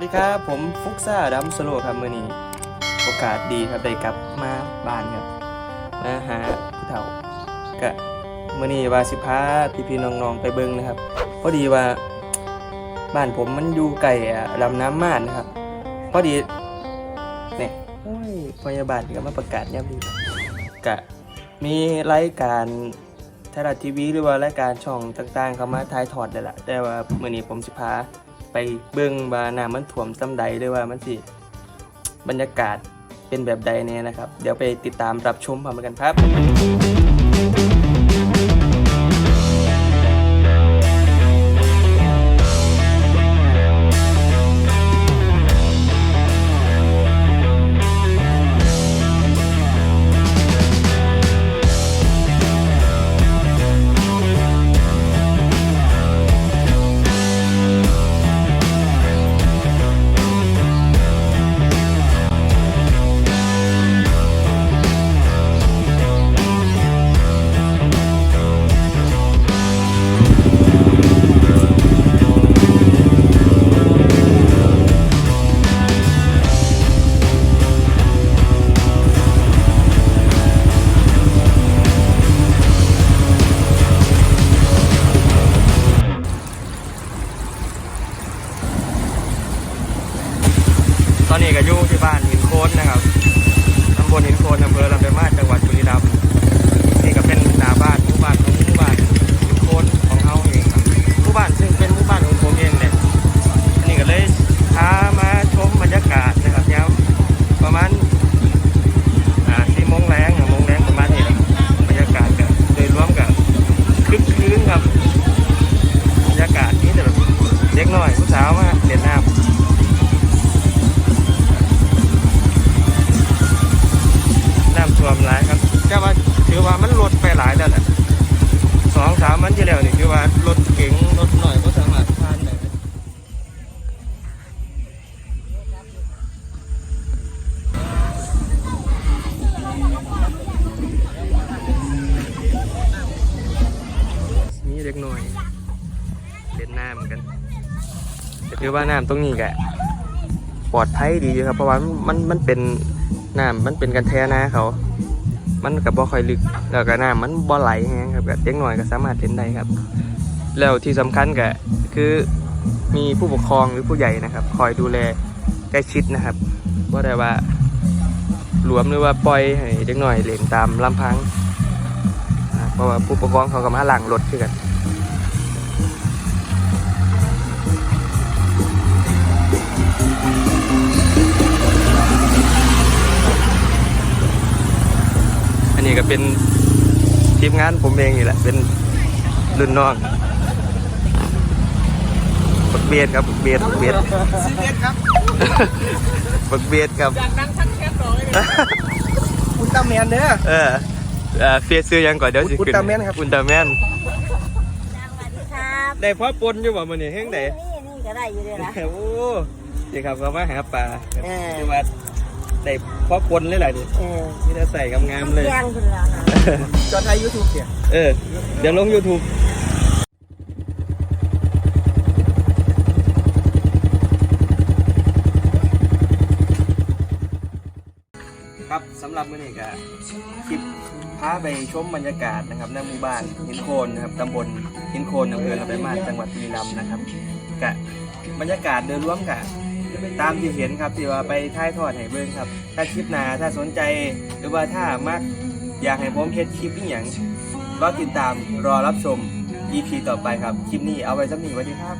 วัสดีครับ ผมฟุกซ่าดัมสโลครับมื่อนี้ โอกาสดีครับได้กลับมาบ้านครับ มาหาผู้เฒ่ากะมื่อนี้ว่าสิพาพี่ๆน้องๆไปเบิ่งนะครับพอดีว่าบ้านผมมันอยู่ไกลอะลำน้ำม่านนะครับพอดีเนี่ยโอ้ยพยาบาลก็มาประกาศย่ำดีกะมีรายการไทยรัฐทีวีหรือว่ารายการช่องต่างๆเขามาถ่ายทอดได้ละแต่ว่ามื่อนี้ผมสิพา ไปเบิ่งว่าน้ำมันท่วมซ้ำใดด้วยว่ามันสิบรรยากาศเป็นแบบใดเนี่ยนะครับ เดี๋ยวไปติดตามรับชมพร้อมกันครับ ตอนนี้ก็อยู่ที่บ้านหินโคนนะครับตำบลหินโคนอำเภอลำปางมาจังหวัดบุรีรัมย์ มันที่แล้วนี่ถือว่ารถเก๋งรถหน่อยก็สามารถผ่านได้นี่เล็กหน่อยเล่นน้ำกันแต่ถือว่าน้ำตรงนี้แกปลอดภัยดีอยู่ครับ เพราะว่ามันมันเป็นน้ำมันเป็นกันแท้นะเขา มันกับบ่ค่อยลึกแล้วก็น้ำมันบ่ไหลแฮงครับก็เด็กหน่อยก็สามารถเล่นได้ครับ แล้วที่สำคัญก็คือมีผู้ปกครองหรือผู้ใหญ่นะครับ คอยดูแลใกล้ชิดนะครับว่าได้ว่าหลวมหรือว่าปล่อยให้เด็กหน่อยเล่นตามลำพัง เพราะว่าผู้ปกครองเขาก็มาหลังรถคือกัน อันนี้ก็เป็นทีมงานผมเองนี่แหละ เป็นรุ่นน้องบักเบียดครับบักเบียดบักเบียดซีเรียสครับบักเบียดครับอยากดังทั้งแคสต่อเลยอุลตร้าแมนเด้อเออเออเฟียซื้อยังก่อนเดี๋ยวสิขึ้นอุลตร้าแมนครับอุลตร้าแมนสวัสดีครับได้พ่อปนอยู่บ่มื้อนี้เฮงไดนี่นี่ก็ได้อยู่เลยนะโอ้นี่ครับเขามาหาปลาเออ ที่ว่าได้พ่อปนเลยแหละนี่เออมีแต่ใส่งามๆเลย แย่งคุณแล้วนะจอไทยยูทูบเสียเออ เดี๋ยวลง YouTube ครับสำหรับมื้อนี้ก็คลิปพาไปชมบรรยากาศนะครับในหมู่บ้านหินโคนนะครับตำบลหินโคนอำเภอลำปางมาศจังหวัดบุรีรัมย์นะครับกะบรรยากาศโดยรวมกะ ตามที่เห็นครับที่ว่าไปถ่ายทอดให้เบิ่งครับ ถ้าคลิปหน้าถ้าสนใจหรือว่าถ้ามักอยากให้ผมเฮ็ดคลิปอีหยังรอติดตามรอรับชม EP ต่อไปครับ คลิปนี้เอาไว้สำหนี้สวัสดีครับ